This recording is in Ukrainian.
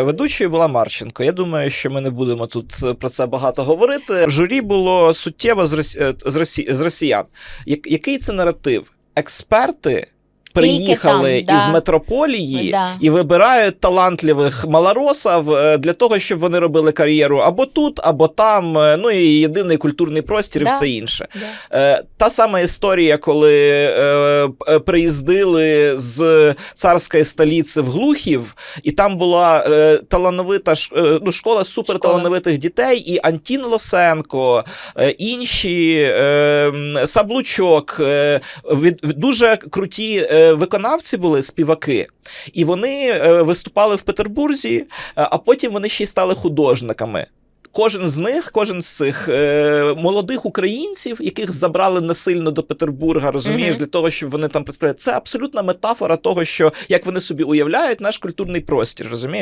Ведучою була Марченко. Я думаю, що ми не будемо тут е, про це багато говорити. Журі було суттєво з, росі... е, з, росіян. Який це наратив? Експерти. Приїхали там, да. із метрополії Да. і вибирають талантливих малоросів е, для того, щоб вони робили кар'єру або тут, або там. е, Ну і єдиний культурний простір, і Да. все інше. Да. Е, та сама історія, коли приїздили з царської столиці в Глухів, і там була талановита ну, школа суперталановитих дітей, і Антін Лосенко, інші е, Саблучок, дуже круті виконавці були співаки. І вони е, виступали в Петербурзі, е, а потім вони ще й стали художниками. Кожен з них, кожен з цих е, молодих українців, яких забрали насильно до Петербурга, розумієш, Мгм. для того, щоб вони там представляли. Це абсолютна метафора того, що як вони собі уявляють наш культурний простір, розумієш?